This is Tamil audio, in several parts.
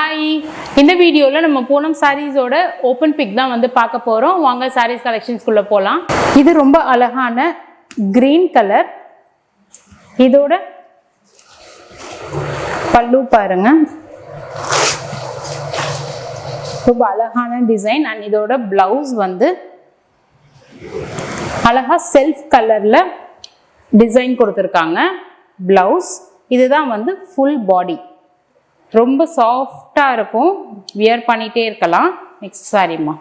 ஹாய் இந்த வீடியோவில் நம்ம பூனம் சாரீஸோட ஓப்பன் பிக் தான் வந்து பார்க்க போகிறோம் வாங்க சாரீஸ் கலெக்ஷன்ஸ்குள்ளே போகலாம் இது ரொம்ப அழகான க்ரீன் கலர் இதோட பல்லு பாருங்க. ரொம்ப அழகான டிசைன் அண்ட் இதோட பிளவுஸ் வந்து அழகா செல்ஃப் கலரில் டிசைன் கொடுத்துருக்காங்க. பிளவுஸ் இதுதான் வந்து ஃபுல் பாடி ரொம்ப சாஃப்டாக இருக்கும். வியர் பண்ணிகிட்டே இருக்கலாம். நெக்ஸ்ட் சாரிம்மா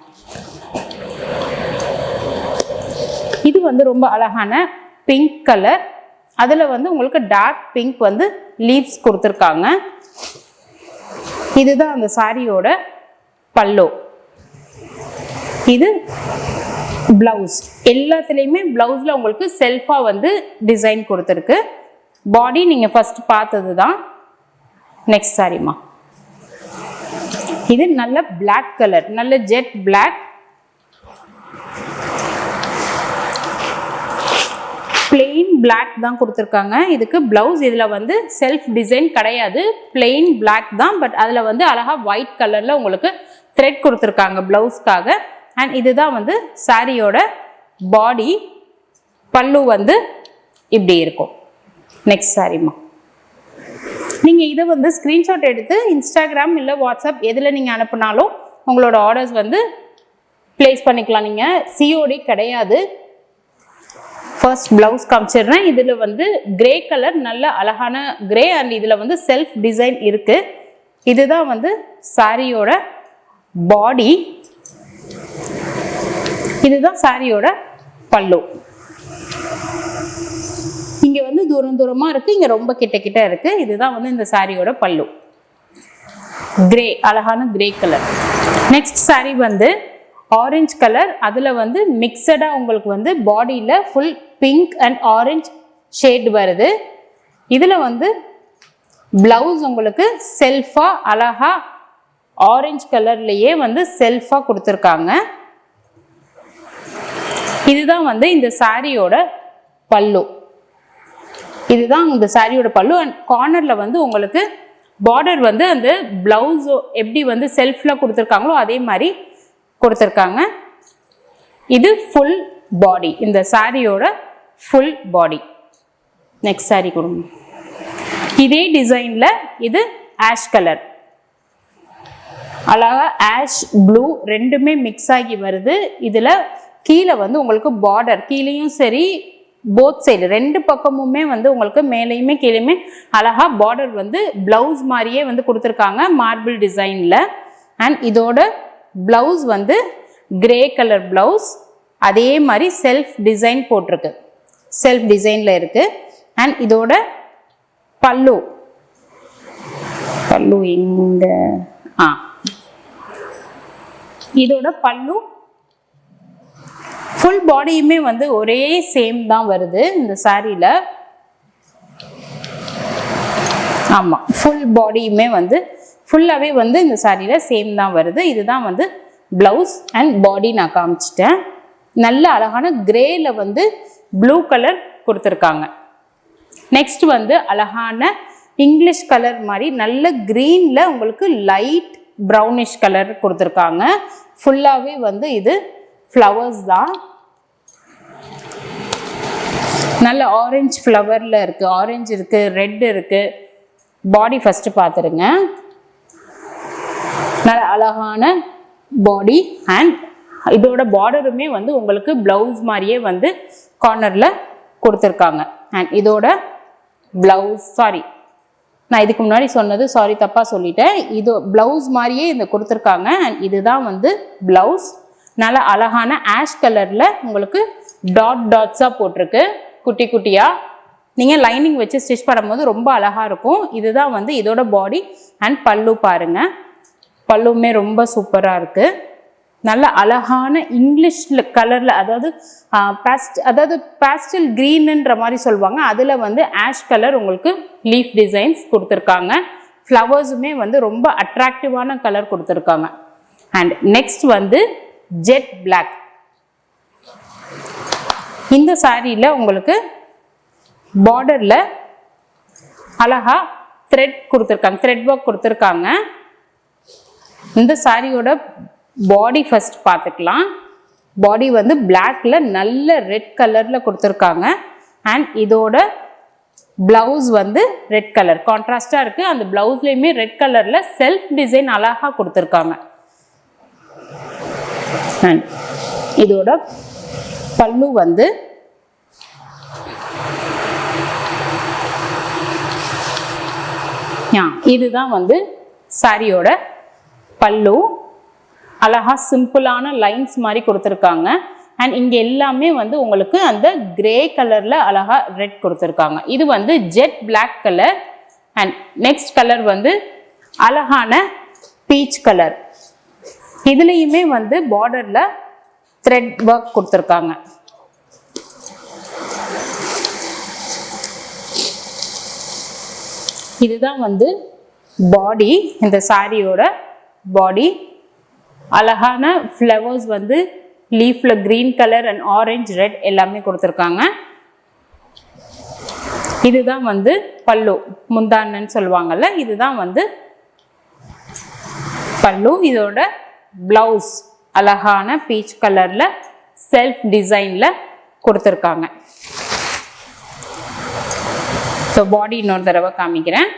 இது வந்து ரொம்ப அழகான பிங்க் கலர் அதில் வந்து உங்களுக்கு டார்க் பிங்க் வந்து லீவ்ஸ் கொடுத்துருக்காங்க. இதுதான் அந்த சாரியோட பல்லோ. இது பிளவுஸ் எல்லாத்துலேயுமே பிளவுஸில் உங்களுக்கு செல்ஃபாக வந்து டிசைன் கொடுத்துருக்கு. பாடி நீங்கள் ஃபஸ்ட்டு பார்த்தது தான் நெக்ஸ்ட் சாரிம்மா இது நல்ல பிளாக் கலர் நல்ல ஜெட் பிளாக் பிளெயின் பிளாக் தான் கொடுத்துருக்காங்க. இதுக்கு பிளவுஸ் இதில் வந்து செல்ஃப் டிசைன் கிடையாது. பிளெயின் பிளாக் தான் பட் அதில் வந்து அழகா ஒயிட் கலரில் உங்களுக்கு த்ரெட் கொடுத்துருக்காங்க ப்ளவுஸ்க்காக அண்ட் இதுதான் வந்து சாரியோட பாடி பல்லு வந்து இப்படி இருக்கும். நெக்ஸ்ட் சாரிம்மா நீங்கள் இதை வந்து ஸ்க்ரீன்ஷாட் எடுத்து இன்ஸ்டாகிராம் இல்லை வாட்ஸ்அப் எதில் நீங்கள் அனுப்புனாலும் உங்களோட ஆர்டர்ஸ் வந்து ப்ளேஸ் பண்ணிக்கலாம் நீங்கள் சிஓடி கிடையாது. ஃபர்ஸ்ட் ப்ளவுஸ் காமிச்சிடுறேன். இதில் வந்து கிரே கலர் நல்ல அழகான கிரே அண்ட் இதில் வந்து செல்ஃப் டிசைன் இருக்குது இதுதான் வந்து சாரியோட பாடி இதுதான் சாரியோட பல்லு. தூரம் தூரமாக இருக்குது இங்கே ரொம்ப கிட்ட கிட்ட இருக்குது இதுதான் வந்து இந்த சாரியோட பல்லு. கிரே அழகான கிரே கலர் நெக்ஸ்ட் சாரி வந்து ஆரஞ்சு கலர் அதில் வந்து மிக்சடாக உங்களுக்கு வந்து பாடியில் full pink and orange shade வருது. இதில் வந்து ப்ளவுஸ் உங்களுக்கு செல்ஃபாக அழகாக ஆரஞ்சு கலர்லேயே வந்து செல்ஃபாக கொடுத்துருக்காங்க. இதுதான் வந்து இந்த சாரியோட பல்லு. இதுதான் இந்த சாரியோட பல்லு. அண்ட் கார்னரில் வந்து உங்களுக்கு பார்டர் வந்து அந்த ப்ளவுஸோ எப்படி வந்து செல்ஃபில் கொடுத்துருக்காங்களோ அதே மாதிரி கொடுத்துருக்காங்க. இது ஃபுல் பாடி இந்த சாரியோட ஃபுல் பாடி நெக்ஸ்ட் சாரி கொடுங்க. இதே டிசைனில் இது ஆஷ் கலர் அழகாக ஆஷ் ப்ளூ ரெண்டுமே மிக்ஸ் ஆகி வருது. இதில் கீழே வந்து உங்களுக்கு பார்டர் கீழேயும் சரி போத் சைடு ரெண்டு பக்கமுமே வந்து உங்களுக்கு மேலேயுமே கீழேயுமே அழகாக பார்டர் வந்து ப்ளவுஸ் மாதிரியே வந்து கொடுத்துருக்காங்க மார்பிள் டிசைனில் அண்ட் இதோட ப்ளவுஸ் வந்து கிரே கலர் ப்ளவுஸ் அதே மாதிரி செல்ஃப் டிசைன் போட்டிருக்கு. செல்ஃப் டிசைனில் இருக்குது அண்ட் இதோட பல்லு. பல்லு எங்க? ஆ. இதோட பல்லு ஃபுல் பாடியுமே வந்து ஒரே சேம் தான் வருது இந்த சாரியில் ஆமாம் ஃபுல் பாடியுமே வந்து ஃபுல்லாகவே வந்து இந்த சாரியில் சேம் தான் வருது. இதுதான் வந்து ப்ளவுஸ் அண்ட் பாடி நான் காமிச்சிட்டேன். நல்ல அழகான கிரேல வந்து ப்ளூ கலர் கொடுத்துருக்காங்க. நெக்ஸ்ட் வந்து அழகான இங்கிலீஷ் கலர் மாதிரி நல்ல க்ரீனில் உங்களுக்கு லைட் ப்ரௌனிஷ் கலர் கொடுத்துருக்காங்க. ஃபுல்லாகவே வந்து இது ஃப்ளவர்ஸ் தான். நல்ல ஆரஞ்சு ஃப்ளவரில் இருக்குது ஆரஞ்சு இருக்குது ரெட் இருக்குது பாடி ஃபஸ்ட்டு பார்த்துருங்க நல்ல அழகான பாடி அண்ட் இதோட பார்டருமே வந்து உங்களுக்கு ப்ளவுஸ் மாதிரியே வந்து கார்னரில் கொடுத்துருக்காங்க. அண்ட் இதோட ப்ளவுஸ் சாரி நான் இதுக்கு முன்னாடி சொன்னது சாரி தப்பாக சொல்லிட்டேன். இது ப்ளவுஸ் மாதிரியே இந்த கொடுத்துருக்காங்க. அண்ட் இதுதான் வந்து ப்ளவுஸ் நல்ல அழகான ஆஷ் கலரில் உங்களுக்கு டாட் டாட்ஸாக போட்டிருக்கு. குட்டி குட்டியாக நீங்கள் லைனிங் வச்சு ஸ்டிச் பண்ணும்போது ரொம்ப அழகாக இருக்கும். இதுதான் வந்து இதோட பாடி அண்ட் பல்லு பாருங்க. பல்லுமே ரொம்ப சூப்பராக இருக்குது நல்ல அழகான இங்கிலீஷ் கலரில் அதாவது பேஸ்ட் அதாவது பேஸ்டல் க்ரீனுன்ற மாதிரி சொல்லுவாங்க. அதில் வந்து ஆஷ் கலர் உங்களுக்கு லீஃப் டிசைன்ஸ் கொடுத்துருக்காங்க. ஃப்ளவர்ஸுமே வந்து ரொம்ப அட்ராக்டிவான கலர் கொடுத்துருக்காங்க. அண்ட் நெக்ஸ்ட் வந்து ஜெட் பிளாக் இந்த சாரியில் உங்களுக்கு பார்டரில் அழகா த்ரெட் கொடுத்துருக்காங்க. த்ரெட் ஒர்க் கொடுத்துருக்காங்க. இந்த சாரியோட பாடி ஃபஸ்ட் பார்த்துக்கலாம். பாடி வந்து பிளாக்ல நல்ல ரெட் கலரில் கொடுத்துருக்காங்க. அண்ட் இதோட பிளவுஸ் வந்து ரெட் கலர் கான்ட்ராஸ்டாக இருக்குது அந்த பிளவுஸ்லேயுமே ரெட் கலரில் செல்ஃப் டிசைன் அழகாக கொடுத்துருக்காங்க. அண்ட் இதோட பல்லு வந்து இதுதான் வந்து சாரியோட பல்லு. அழகா சிம்பிளான லைன்ஸ் மாதிரி கொடுத்துருக்காங்க. அண்ட் இங்கே எல்லாமே வந்து உங்களுக்கு அந்த கிரே கலரில் அழகாக ரெட் கொடுத்துருக்காங்க. இது வந்து jet black colour and next colour வந்து அழகான பீச் கலர் இதுலேயுமே வந்து பார்டரில் த்ரெட் ஒர்க் கொடுத்துருக்காங்க. இதுதான் வந்து பாடி இந்த சாரியோட பாடி அழகான ஃப்ளவர்ஸ் வந்து லீஃப்ல green colour and orange red எல்லாமே கொடுத்துருக்காங்க. இதுதான் வந்து பல்லு முந்தானன்னு சொல்லுவாங்கல்ல இதுதான் வந்து பல்லு. இதோட பிளவுஸ் அழகான பீச் கலர்ல செல்ஃப் டிசைன்ல கொடுத்துருக்காங்க. ஸோ பாடி இன்னொரு தடவை காமிக்கிறேன்.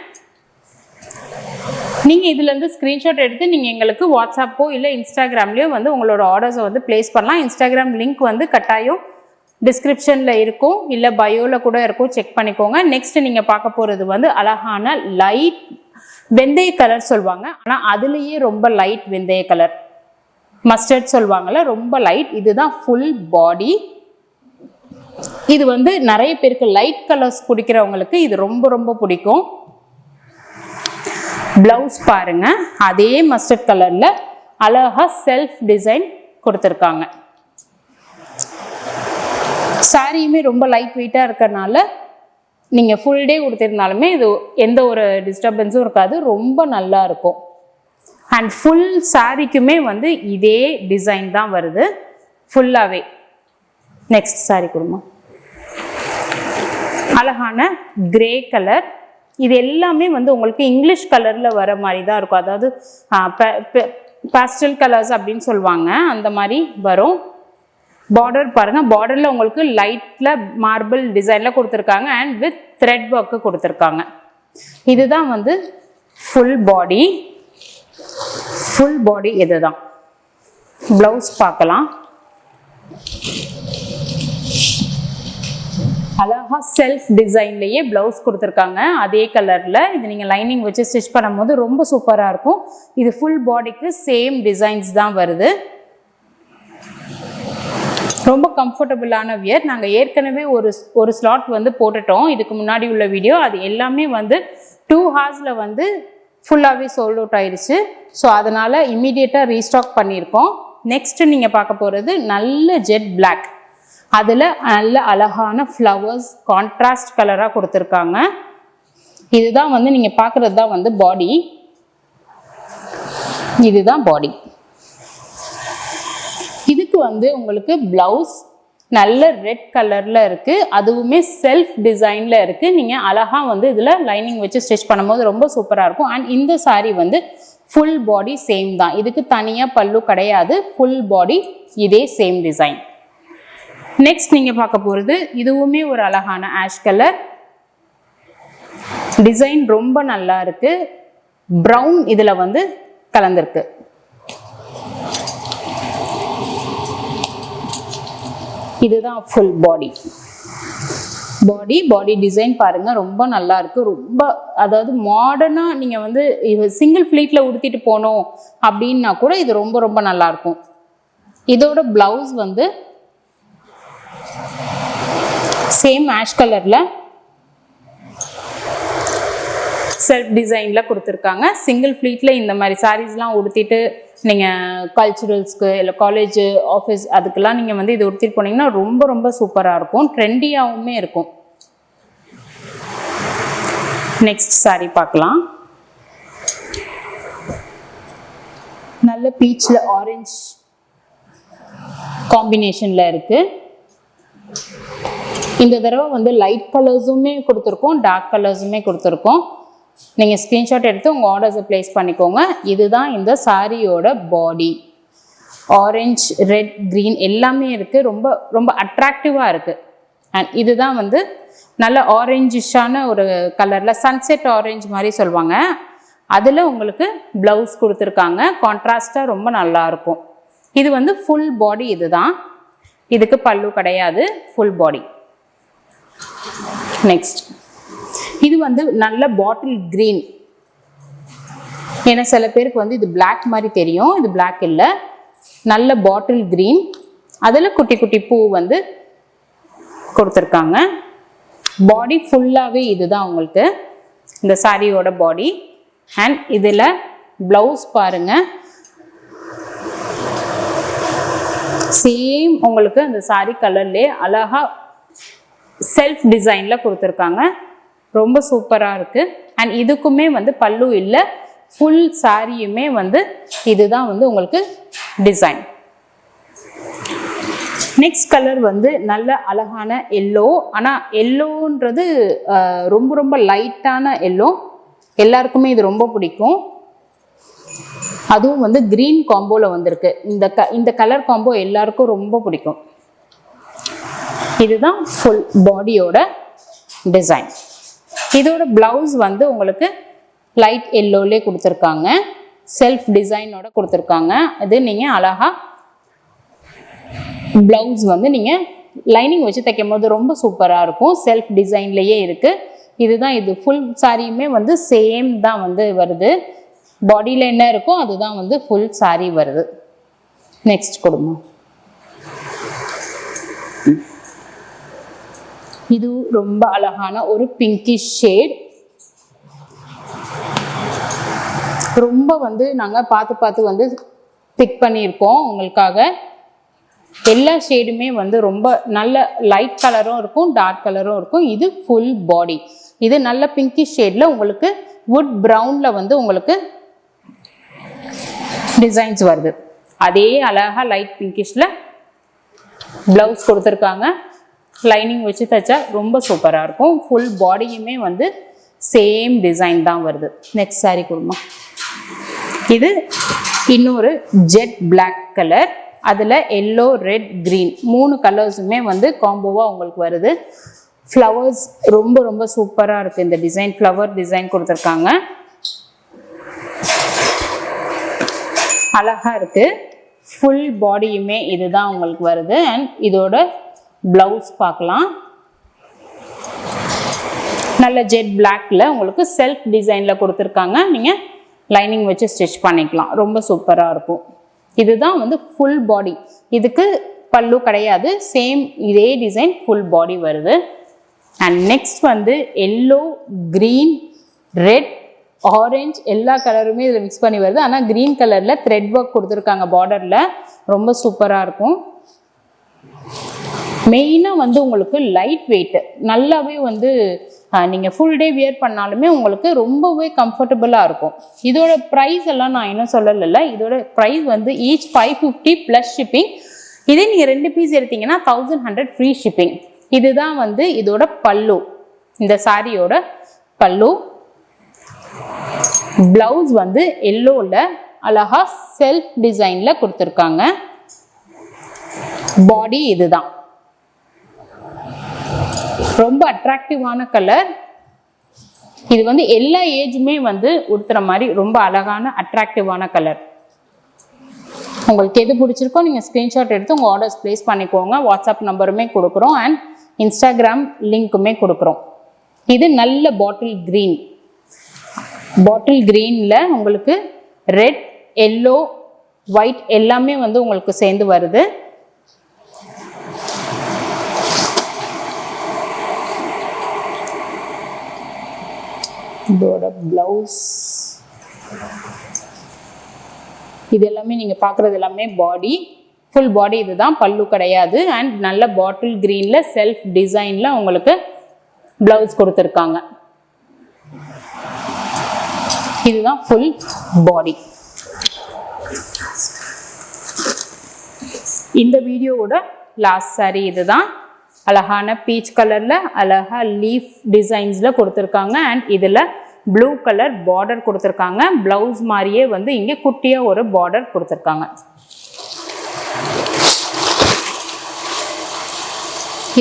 நீங்கள் இதுலேருந்து ஸ்க்ரீன்ஷாட் எடுத்து நீங்கள் எங்களுக்கு வாட்ஸ்அப்போ இல்லை இன்ஸ்டாகிராம்லேயோ வந்து உங்களோட ஆர்டர்ஸை வந்து ப்ளேஸ் பண்ணலாம். இன்ஸ்டாகிராம் லிங்க் வந்து கட்டாயம் டிஸ்கிரிப்ஷனில் இருக்கும். இல்லை பயோவில் கூட இருக்கும். செக் பண்ணிக்கோங்க. நெக்ஸ்ட் நீங்கள் பார்க்க போகிறது வந்து அழகான லைட் வெந்தய கலர் சொல்லுவாங்க. ஆனால் அதுலேயே ரொம்ப லைட் வெந்தய கலர் மஸ்டர்ட் சொல்லுவாங்கள்ல ரொம்ப லைட் இதுதான் ஃபுல் பாடி இது வந்து நிறைய பேருக்கு லைட் கலர்ஸ் பிடிக்கிறவங்களுக்கு இது ரொம்ப ரொம்ப பிடிக்கும். பிளவுஸ் பாருங்க. அதே மஸ்டர்ட் கலர்ல அழகா செல்ஃப் டிசைன் கொடுத்துருக்காங்க. சாரியுமே ரொம்ப லைட் வெயிட்டாக இருக்கிறனால நீங்கள் ஃபுல் டே கொடுத்துருந்தாலுமே இது எந்த ஒரு டிஸ்டர்பன்ஸும் இருக்காது. ரொம்ப நல்லா இருக்கும். அண்ட் ஃபுல் சாரிக்குமே வந்து இதே டிசைன் தான் வருது. ஃபுல்லாகவே நெக்ஸ்ட் சாரி கொடுமா. அழகான கிரே கலர் இது எல்லாமே வந்து உங்களுக்கு இங்கிலீஷ் கலரில் வர மாதிரி தான் இருக்கும். அதாவது பாஸ்டல் கலர்ஸ் அப்படின்னு சொல்லுவாங்க. அந்த மாதிரி வரும். பார்டர் பாருங்கள் பார்டரில் உங்களுக்கு லைட்டில் மார்பிள் டிசைனில் கொடுத்துருக்காங்க. அண்ட் வித் த்ரெட் ஒர்க்கு கொடுத்துருக்காங்க. இதுதான் வந்து ஃபுல் பாடி ஃபுல் பாடி இதுதான். ப்ளவுஸ் பார்க்கலாம். அழகா செல்ஃப் டிசைன்லேயே ப்ளவுஸ் கொடுத்துருக்காங்க. அதே கலரில் இது நீங்கள் லைனிங் வச்சு ஸ்டிச் பண்ணும்போது ரொம்ப சூப்பராக இருக்கும். இது ஃபுல் பாடிக்கு சேம் டிசைன்ஸ் தான் வருது. ரொம்ப கம்ஃபர்டபுளான வியர் நாங்கள் ஏற்கனவே ஒரு ஒரு ஸ்லாட் வந்து போட்டுட்டோம். இதுக்கு முன்னாடி உள்ள வீடியோ அது எல்லாமே வந்து டூ ஹார்ஸில் வந்து ஃபுல்லாகவே சோல்ட் அவுட் ஆயிடுச்சு ஸோ அதனால் இம்மீடியட்டாக ரீஸ்டாக் பண்ணியிருக்கோம். நெக்ஸ்ட்டு நீங்கள் பார்க்க போகிறது நல்ல ஜெட் பிளாக் அதில் நல்ல அழகான ஃப்ளவர்ஸ் கான்ட்ராஸ்ட் கலராக கொடுத்துருக்காங்க. இதுதான் வந்து நீங்கள் பார்க்குறது தான் வந்து பாடி இதுதான் பாடி வந்து உங்களுக்கு பிளவுஸ் நல்ல ரெட் கலரில் இருக்குது அதுவுமே செல்ஃப் டிசைனில் இருக்குது நீங்கள் அழகாக வந்து இதில் லைனிங் வச்சு ஸ்டிச் பண்ணும்போது ரொம்ப சூப்பராக இருக்கும். அண்ட் இந்த சாரீ வந்து ஃபுல் பாடி சேம் தான். இதுக்கு தனியாக பல்லு கிடையாது. ஃபுல் பாடி இதே சேம் டிசைன் நெக்ஸ்ட் நீங்கள் பார்க்க போகிறது இதுவுமே ஒரு அழகான ஆஷ் கலர் டிசைன் ரொம்ப நல்லா இருக்குது ப்ரௌன் இதில் வந்து கலந்துருக்கு. இதுதான் ஃபுல் பாடி பாடி பாடி டிசைன் பாருங்க ரொம்ப நல்லா இருக்கு. ரொம்ப அதாவது மாடர்னாக நீங்கள் வந்து சிங்கிள் ஃபிளீட்ல உடுத்திட்டு போனோம் அப்படின்னா கூட இது ரொம்ப ரொம்ப நல்லா இருக்கும். இதோட பிளவுஸ் வந்து சேம் ஆஷ் கலர்ல செல்ஃப் டிசைனில் கொடுத்துருக்காங்க. சிங்கிள் ஃப்ளீட்டில் இந்த மாதிரி சாரீஸ்லாம் உடுத்திட்டு நீங்கள் கல்ச்சுரல்ஸ்க்கு இல்லை காலேஜ் ஆஃபீஸ் அதுக்கெல்லாம் நீங்கள் வந்து இது உடுத்திட்டு போனீங்கன்னா ரொம்ப ரொம்ப சூப்பராக இருக்கும். ட்ரெண்டியாகவுமே இருக்கும். நெக்ஸ்ட் saree பார்க்கலாம். நல்ல பீச்சில் ஆரஞ்ச் காம்பினேஷனில் இருக்குது இந்த தடவை வந்து லைட் கலர்ஸுமே கொடுத்துருக்கோம் டார்க் கலர்ஸுமே கொடுத்துருக்கோம். நீங்கள் ஸ்க்ரீன்ஷாட் எடுத்து உங்கள் ஆர்டர்ஸை ப்ளேஸ் பண்ணிக்கோங்க. இதுதான் இந்த சாரியோட பாடி ஆரஞ்ச் ரெட் க்ரீன் எல்லாமே இருக்குது ரொம்ப ரொம்ப அட்ராக்டிவாக இருக்குது அண்ட் இதுதான் வந்து நல்ல ஆரஞ்சிஷான ஒரு கலரில் சன்செட் ஆரஞ்சு மாதிரி சொல்லுவாங்க. அதில் உங்களுக்கு ப்ளவுஸ் கொடுத்துருக்காங்க. கான்ட்ராஸ்டாக ரொம்ப நல்லாயிருக்கும் இது வந்து ஃபுல் பாடி இதுதான். இதுக்கு பல்லு கிடையாது. ஃபுல் பாடி நெக்ஸ்ட் இது வந்து நல்ல பாட்டில் க்ரீன் ஏன்னா சில பேருக்கு வந்து இது பிளாக் மாதிரி தெரியும். இது பிளாக் இல்லை. நல்ல பாட்டில் க்ரீன் அதில் குட்டி குட்டி பூ வந்து கொடுத்துருக்காங்க. பாடி ஃபுல்லாகவே இதுதான் உங்களுக்கு இந்த சாரியோட பாடி அண்ட் இதில் ப்ளவுஸ் பாருங்க. சேம் உங்களுக்கு அந்த சாரி கலர்லே அழகா செல்ஃப் டிசைனில் கொடுத்துருக்காங்க. ரொம்ப சூப்பராக இருக்குது அண்ட் இதுக்குமே வந்து பல்லு இல்லை ஃபுல் சாரியுமே வந்து இதுதான் வந்து உங்களுக்கு டிசைன் நெக்ஸ்ட் கலர் வந்து நல்ல அழகான எல்லோ ஆனால் எல்லோன்றது ரொம்ப ரொம்ப லைட்டான எல்லோ எல்லாருக்குமே இது ரொம்ப பிடிக்கும். அதுவும் வந்து க்ரீன் காம்போவில் வந்திருக்கு. இந்த க இந்த கலர் காம்போ எல்லாருக்கும் ரொம்ப பிடிக்கும். இதுதான் ஃபுல் பாடியோட டிசைன் இதோட ப்ளவுஸ் வந்து உங்களுக்கு லைட் எல்லோலே கொடுத்துருக்காங்க. செல்ஃப் டிசைனோட கொடுத்துருக்காங்க. இது நீங்கள் அழகாக ப்ளவுஸ் வந்து நீங்கள் லைனிங் வச்சு தைக்கும் போது ரொம்ப சூப்பராக இருக்கும். செல்ஃப் டிசைன்லேயே இருக்குது இதுதான் இது ஃபுல் சாரியுமே வந்து சேம் தான் வந்து வருது. பாடியில் என்ன இருக்கோ அதுதான் வந்து ஃபுல் சாரி வருது. நெக்ஸ்ட் கொடுங்க. இது ரொம்ப அழகான ஒரு பிங்கிஷ் ஷேட் ரொம்ப வந்து நாங்கள் பார்த்து பார்த்து வந்து பிக் பண்ணியிருக்கோம் உங்களுக்காக. எல்லா ஷேடுமே வந்து ரொம்ப நல்ல லைட் கலரும் இருக்கும் டார்க் கலரும் இருக்கும். இது ஃபுல் பாடி இது நல்ல பிங்கி ஷேடில் உங்களுக்கு வுட் ப்ரௌனில் வந்து உங்களுக்கு டிசைன்ஸ் வருது. அதே அழகாக லைட் பிங்கிஷில் ப்ளவுஸ் கொடுத்துருக்காங்க. லைனிங் வச்சு தைச்சா ரொம்ப சூப்பராக இருக்கும். ஃபுல் பாடியுமே வந்து சேம் டிசைன் தான் வருது. நெக்ஸ்ட் saree கொடுமா. இது இன்னொரு ஜெட் பிளாக் கலர் அதில் எல்லோ ரெட் க்ரீன் மூணு கலர்ஸுமே வந்து காம்போவாக உங்களுக்கு வருது. ஃப்ளவர்ஸ் ரொம்ப ரொம்ப சூப்பராக இருக்குது இந்த டிசைன் ஃப்ளவர் டிசைன் கொடுத்துருக்காங்க. அழகாக இருக்குது ஃபுல் பாடியுமே இதுதான் உங்களுக்கு வருது. அண்ட் இதோட ப்ளவுஸ் பார்க்கலாம். நல்ல ஜெட் பிளாக்ல உங்களுக்கு செல்ஃப் டிசைனில் கொடுத்துருக்காங்க. நீங்கள் லைனிங் வச்சு ஸ்டிச் பண்ணிக்கலாம். ரொம்ப சூப்பராக இருக்கும். இதுதான் வந்து ஃபுல் பாடி இதுக்கு பல்லு கிடையாது. சேம் இதே டிசைன் ஃபுல் பாடி வருது. அண்ட் நெக்ஸ்ட் வந்து எல்லோ க்ரீன் ரெட் ஆரஞ்ச் எல்லா கலருமே இதில் மிக்ஸ் பண்ணி வருது. ஆனால் க்ரீன் கலரில் த்ரெட் ஒர்க் கொடுத்துருக்காங்க பார்டரில் ரொம்ப சூப்பராக இருக்கும். மெயினாக வந்து உங்களுக்கு லைட் வெயிட்டு நல்லாவே வந்து நீங்கள் ஃபுல் டே வியர் பண்ணாலுமே உங்களுக்கு ரொம்பவே கம்ஃபர்டபுளாக இருக்கும். இதோட ப்ரைஸ் எல்லாம் நான் இன்னும் சொல்லலைல்ல. இதோட ப்ரைஸ் வந்து each five fifty plus shipping இதே நீங்கள் ரெண்டு பீஸ் எடுத்தீங்கன்னா தௌசண்ட் ஹண்ட்ரட் ஃப்ரீ ஷிப்பிங் இதுதான் வந்து இதோட பல்லு. இந்த சாரியோட பல்லு. ப்ளவுஸ் வந்து எல்லோவில் அழகா செல்ஃப் டிசைனில் கொடுத்துருக்காங்க. பாடி இதுதான். ரொம்ப அட்ராக்டிவான கலர் இது வந்து எல்லா ஏஜுமே வந்து உடுத்துற மாதிரி ரொம்ப அழகான அட்ராக்டிவான கலர் உங்களுக்கு எது பிடிச்சிருக்கோ நீங்கள் ஸ்க்ரீன்ஷாட் எடுத்து உங்கள் ஆர்டர்ஸ் ப்ளேஸ் பண்ணிக்கோங்க. வாட்ஸ்அப் நம்பருமே கொடுக்குறோம் அண்ட் இன்ஸ்டாகிராம் லிங்க்குமே கொடுக்குறோம். இது நல்ல பாட்டில் க்ரீன் பாட்டில் க்ரீனில் உங்களுக்கு ரெட் எல்லோ ஒயிட் எல்லாமே வந்து உங்களுக்கு சேர்ந்து வருது. இதோட ப்ளவுஸ் இது எல்லாமே நீங்கள் பார்க்குறது எல்லாமே பாடி ஃபுல் பாடி இதுதான். பல்லு கிடையாது. அண்ட் நல்ல பாட்டில் க்ரீனில் செல்ஃப் டிசைனில் உங்களுக்கு ப்ளவுஸ் கொடுத்துருக்காங்க. இதுதான் ஃபுல் பாடி இந்த வீடியோவோட லாஸ்ட் saree இதுதான். அழகான பீச் கலரில் அழகா லீஃப் டிசைன்ஸில் கொடுத்துருக்காங்க. அண்ட் இதில் ப்ளூ கலர் பார்டர் கொடுத்துருக்காங்க. ப்ளவுஸ் மாதிரியே வந்து இங்கே குட்டியாக ஒரு பார்டர் கொடுத்துருக்காங்க.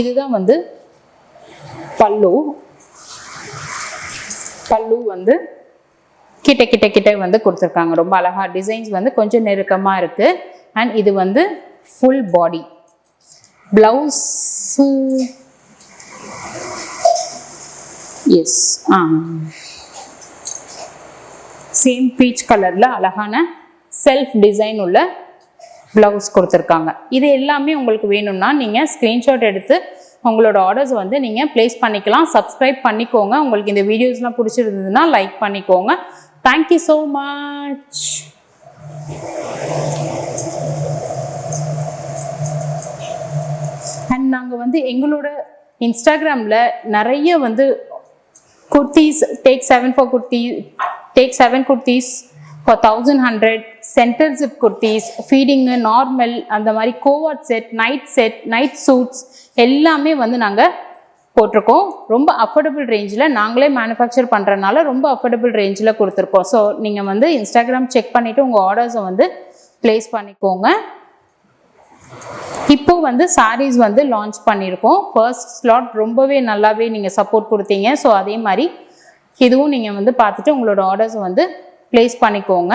இதுதான் வந்து பல்லு. பல்லு வந்து கிட்ட கிட்ட கிட்ட வந்து கொடுத்துருக்காங்க. ரொம்ப அழகாக டிசைன்ஸ் வந்து கொஞ்சம் நெருக்கமாக இருக்குது அண்ட் இது வந்து ஃபுல் பாடி ப்ளவுஸு எஸ் ஆ. சேம் பீச் கலரில் அழகான செல்ஃப் டிசைன் உள்ள ப்ளவுஸ் கொடுத்துருக்காங்க. இது எல்லாமே உங்களுக்கு வேணும்னா நீங்கள் ஸ்க்ரீன்ஷாட் எடுத்து உங்களோட ஆர்டர்ஸ் வந்து நீங்கள் ப்ளேஸ் பண்ணிக்கலாம். சப்ஸ்கிரைப் பண்ணிக்கோங்க. உங்களுக்கு இந்த வீடியோஸ்லாம் பிடிச்சிருந்ததுன்னா லைக் பண்ணிக்கோங்க. தேங்க்யூ ஸோ மச் அண்ட் நாங்கள் வந்து எங்களோட இன்ஸ்டாகிராமில் நிறைய வந்து kurtis take seven for kurti take seven kurtis four thousand hundred centre zip kurtis feeding normal அந்த மாதிரி coord set night set night suits எல்லாமே வந்து நாங்கள் போட்டிருக்கோம். ரொம்ப அஃபோர்டபுள் ரேஞ்சில் நாங்களே மேனுஃபேக்சர் பண்ணுறதுனால ரொம்ப அஃபோர்டபுள் ரேஞ்சில் கொடுத்துருக்கோம். ஸோ நீங்கள் வந்து இன்ஸ்டாகிராம் செக் பண்ணிவிட்டு உங்கள் ஆர்டர்ஸை வந்து ப்ளேஸ் பண்ணிக்கோங்க. இப்போ வந்து சாரீஸ் வந்து லான்ச் பண்ணியிருக்கோம். ஃபர்ஸ்ட் ஸ்லாட் ரொம்பவே நல்லாவே நீங்கள் சப்போர்ட் கொடுத்தீங்க. ஸோ அதே மாதிரி இதுவும் நீங்கள் வந்து பார்த்துட்டு உங்களோட ஆர்டர்ஸ் வந்து ப்ளேஸ் பண்ணிக்கோங்க.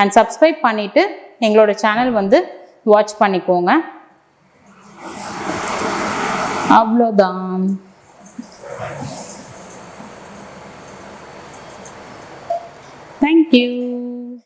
அண்ட் சப்ஸ்கிரைப் பண்ணிவிட்டு எங்களோட சேனல் வந்து வாட்ச் பண்ணிக்கோங்க. அவ்வளோதான். தேங்க்யூ